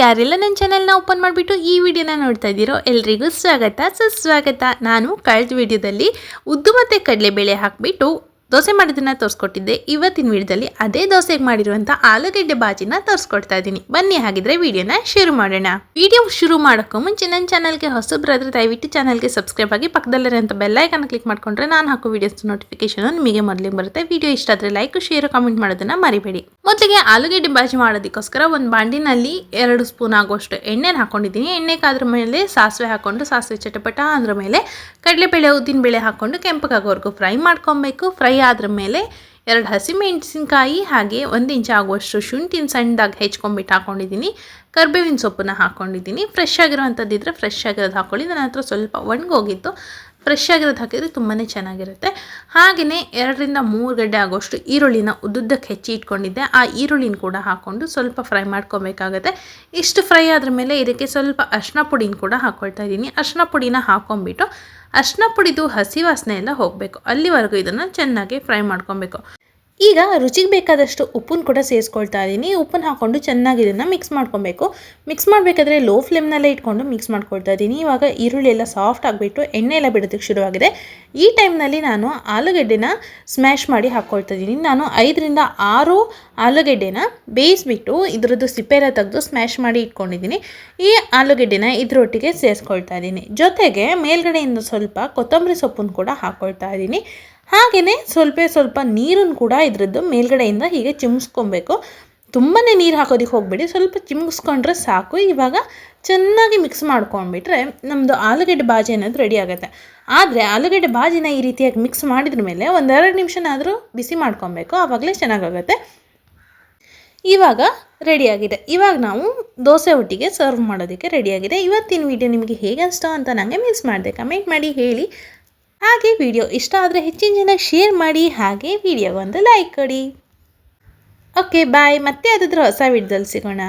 ಯಾರೆಲ್ಲ ನನ್ನ ಚಾನಲ್ನ ಓಪನ್ ಮಾಡಿಬಿಟ್ಟು ಈ ವಿಡಿಯೋನ ನೋಡ್ತಾ ಇದ್ದೀರೋ ಎಲ್ರಿಗೂ ಸ್ವಾಗತ. ಸುಸ್ವಾಗತ ನಾನು ಕಳೆದ ವಿಡಿಯೋದಲ್ಲಿ ಉದ್ದು ಮತ್ತು ಕಡಲೆಬೇಳೆ ಹಾಕಿಬಿಟ್ಟು ದೋಸೆ ಮಾಡೋದನ್ನು ತೋರಿಸ್ಕೊಟ್ಟಿದ್ದೆ. ಇವತ್ತಿನ ವಿಡಿಯೋದಲ್ಲಿ ಅದೇ ದೋಸೆಗೆ ಮಾಡಿರುವಂಥ ಆಲೂಗಡ್ಡೆ ಬಾಜಿನ ತೋರಿಸ್ಕೊಡ್ತಾ ಇದ್ದೀನಿ ಬನ್ನಿ ಹಾಗಿದ್ರೆ ವಿಡಿಯೋನ ಶುರು ಮಾಡೋಣ. ವಿಡಿಯೋ ಶುರು ಮಾಡೋಕ್ಕೂ ಮುಂಚೆ ನನ್ನ ಚಾನಲ್ಗೆ ಹೊಸಬ್ರಾದ್ರೆ ದಯವಿಟ್ಟು ಚಾನಲ್ಗೆ ಸಬ್ಸ್ಕ್ರೈಬ್ ಆಗಿ ಪಕ್ಕದಲ್ಲಿರೋಂಥ ಬೆಲ್ಲೈಕನ್ನು ಕ್ಲಿಕ್ ಮಾಡಿಕೊಂಡ್ರೆ ನಾನು ಹಾಕೋ ವಿಡಿಯೋಸ್ ನೋಟಿಫಿಕೇಶನ್ ನಿಮಗೆ ಮೊದಲಿಗೆ ಬರುತ್ತೆ. ವಿಡಿಯೋ ಇಷ್ಟ ಆದರೆ ಲೈಕ್, ಶೇರ್, ಕಾಮೆಂಟ್ ಮಾಡೋದನ್ನು ಮರಿಬೇಡಿ. ಮೊದಲಿಗೆ ಆಲೂಗಡ್ಡೆ ಬಾಜಿ ಮಾಡೋದಕ್ಕೋಸ್ಕರ ಒಂದು ಬಾಂಡಿನಲ್ಲಿ ಎರಡು ಸ್ಪೂನ್ ಆಗುವಷ್ಟು ಎಣ್ಣೆನ ಹಾಕೊಂಡಿದ್ದೀನಿ. ಎಣ್ಣೆ ಕಾದ್ರ ಮೇಲೆ ಸಾಸಿವೆ ಹಾಕೊಂಡು ಸಾಸಿವೆ ಚಟಪಟ, ಅದ್ರ ಮೇಲೆ ಕಡಲೆಬೇಳೆ ಉದ್ದಿನ ಬೇಳೆ ಹಾಕೊಂಡು ಕೆಂಪಗಾಗೋವರೆಗೂ ಫ್ರೈ ಮಾಡ್ಕೊಬೇಕು. ಫ್ರೈ ಆದ್ರ ಮೇಲೆ ಎರಡು ಹಸಿಮೆಣಸಿನ್ಕಾಯಿ ಹಾಗೆ ಒಂದು ಇಂಚು ಆಗುವಷ್ಟು ಶುಂಠಿನ ಸಣ್ಣದಾಗಿ ಹೆಚ್ಕೊಂಬಿಟ್ಟು ಹಾಕೊಂಡಿದ್ದೀನಿ. ಕರ್ಬೇವಿನ ಸೊಪ್ಪನ್ನ ಹಾಕ್ಕೊಂಡಿದ್ದೀನಿ ಫ್ರೆಶ್ ಆಗಿರೋವಂಥದ್ದಿದ್ರೆ ಫ್ರೆಶ್ ಆಗಿರೋದು ಹಾಕ್ಕೊಳ್ಳಿ ನನ್ನ ಹತ್ರ ಸ್ವಲ್ಪ ಒಣಗೋಗಿತ್ತು. ಫ್ರೆಶ್ ಆಗಿರೋದು ಹಾಕಿದರೆ ತುಂಬಾ ಚೆನ್ನಾಗಿರುತ್ತೆ. ಹಾಗೆಯೇ ಎರಡರಿಂದ ಮೂರು ಗಡ್ಡೆ ಆಗೋಷ್ಟು ಈರುಳ್ಳಿನ ಉದ್ದುದ್ದಕ್ಕೆ ಹೆಚ್ಚಿ ಇಟ್ಕೊಂಡಿದ್ದೆ. ಆ ಈರುಳ್ಳಿನ ಕೂಡ ಹಾಕ್ಕೊಂಡು ಸ್ವಲ್ಪ ಫ್ರೈ ಮಾಡ್ಕೊಬೇಕಾಗತ್ತೆ. ಇಷ್ಟು ಫ್ರೈ ಆದ್ರ ಮೇಲೆ ಇದಕ್ಕೆ ಸ್ವಲ್ಪ ಅರ್ಶಿನ ಪುಡಿನ ಕೂಡ ಹಾಕ್ಕೊಳ್ತಾ ಇದ್ದೀನಿ. ಅರ್ಶಿನ ಪುಡಿನ ಹಾಕ್ಕೊಂಬಿಟ್ಟು ಅರ್ಶಿನ ಪುಡಿದು ಹಸಿ ವಾಸನೆ ಎಲ್ಲ ಹೋಗಬೇಕು. ಅಲ್ಲಿವರೆಗೂ ಇದನ್ನು ಚೆನ್ನಾಗಿ ಫ್ರೈ ಮಾಡ್ಕೊಬೇಕು. ಈಗ ರುಚಿಗೆ ಬೇಕಾದಷ್ಟು ಉಪ್ಪನ್ನು ಕೂಡ ಸೇರಿಸ್ಕೊಳ್ತಾ ಇದ್ದೀನಿ. ಉಪ್ಪನ್ನು ಹಾಕ್ಕೊಂಡು ಚೆನ್ನಾಗಿ ಇದನ್ನು ಮಿಕ್ಸ್ ಮಾಡ್ಕೊಬೇಕು. ಮಿಕ್ಸ್ ಮಾಡಬೇಕಾದ್ರೆ ಲೋ ಫ್ಲೇಮ್ನಲ್ಲೇ ಇಟ್ಕೊಂಡು ಮಿಕ್ಸ್ ಮಾಡ್ಕೊಳ್ತಾ ಇದ್ದೀನಿ. ಇವಾಗ ಈರುಳ್ಳಿ ಎಲ್ಲ ಸಾಫ್ಟ್ ಆಗಿಬಿಟ್ಟು ಎಣ್ಣೆ ಎಲ್ಲ ಬಿಡೋದಕ್ಕೆ ಶುರುವಾಗಿದೆ. ಈ ಟೈಮ್ನಲ್ಲಿ ನಾನು ಆಲೂಗೆಡ್ಡೆನ ಸ್ಮ್ಯಾಶ್ ಮಾಡಿ ಹಾಕ್ಕೊಳ್ತಾ ಇದ್ದೀನಿ. ನಾನು ಐದರಿಂದ ಆರು ಆಲೂಗೆಡ್ಡೆನ ಬೇಯಿಸ್ಬಿಟ್ಟು ಇದರದ್ದು ಸಿಪ್ಪೆ ಎಲ್ಲ ತೆಗೆದು ಸ್ಮ್ಯಾಶ್ ಮಾಡಿ ಇಟ್ಕೊಂಡಿದ್ದೀನಿ. ಈ ಆಲೂಗೆಡ್ಡೆನ ಇದರೊಟ್ಟಿಗೆ ಸೇರಿಸ್ಕೊಳ್ತಾ ಇದ್ದೀನಿ. ಜೊತೆಗೆ ಮೇಲ್ಗಡೆಯಿಂದ ಸ್ವಲ್ಪ ಕೊತ್ತಂಬರಿ ಸೊಪ್ಪನ್ನು ಕೂಡ ಹಾಕ್ಕೊಳ್ತಾ ಇದ್ದೀನಿ. ಹಾಗೆಯೇ ಸ್ವಲ್ಪ ಸ್ವಲ್ಪ ನೀರನ್ನು ಕೂಡ ಇದರದ್ದು ಮೇಲ್ಗಡೆಯಿಂದ ಹೀಗೆ ಚಿಮ್ಸ್ಕೊಬೇಕು. ತುಂಬಾ ನೀರು ಹಾಕೋದಕ್ಕೆ ಹೋಗಬೇಡಿ. ಸ್ವಲ್ಪ ಚಿಮ್ಸ್ಕೊಂಡ್ರೆ ಸಾಕು. ಇವಾಗ ಚೆನ್ನಾಗಿ ಮಿಕ್ಸ್ ಮಾಡ್ಕೊಂಡ್ಬಿಟ್ರೆ ನಮ್ಮದು ಆಲೂಗಡ್ಡೆ ಬಾಜಿ ಅನ್ನೋದು ರೆಡಿ ಆಗುತ್ತೆ. ಆದರೆ ಆಲೂಗಡ್ಡೆ ಬಾಜಿನ ಈ ರೀತಿಯಾಗಿ ಮಿಕ್ಸ್ ಮಾಡಿದ್ರ ಮೇಲೆ ಒಂದೆರಡು ನಿಮಿಷನಾದರೂ ಬಿಸಿ ಮಾಡ್ಕೊಬೇಕು. ಆವಾಗಲೇ ಚೆನ್ನಾಗಾಗುತ್ತೆ. ಇವಾಗ ರೆಡಿಯಾಗಿದೆ ಇವಾಗ ನಾವು ದೋಸೆ ಒಟ್ಟಿಗೆ ಸರ್ವ್ ಮಾಡೋದಕ್ಕೆ ರೆಡಿಯಾಗಿದೆ ಇವತ್ತಿನ ವಿಡಿಯೋ ನಿಮಗೆ ಹೇಗೆ ಅನಿಸ್ತೋ ಅಂತ ನನಗೆ ಮಿಸ್ ಮಾಡಿದೆ. ಕಮೆಂಟ್ ಮಾಡಿ, ಹೇಳಿ. ಹಾಗೆ ವಿಡಿಯೋ ಇಷ್ಟ ಆದರೆ ಹೆಚ್ಚಿನ ಜನ ಶೇರ್ ಮಾಡಿ, ಹಾಗೆ ವಿಡಿಯೋಗೊಂದು ಲೈಕ್ ಕೊಡಿ. ಓಕೆ ಬಾಯ್ ಮತ್ತೆ ಅದಾದ್ರೂ ಹೊಸ ವಿಡಿಯೋದಲ್ಲಿ ಸಿಗೋಣ.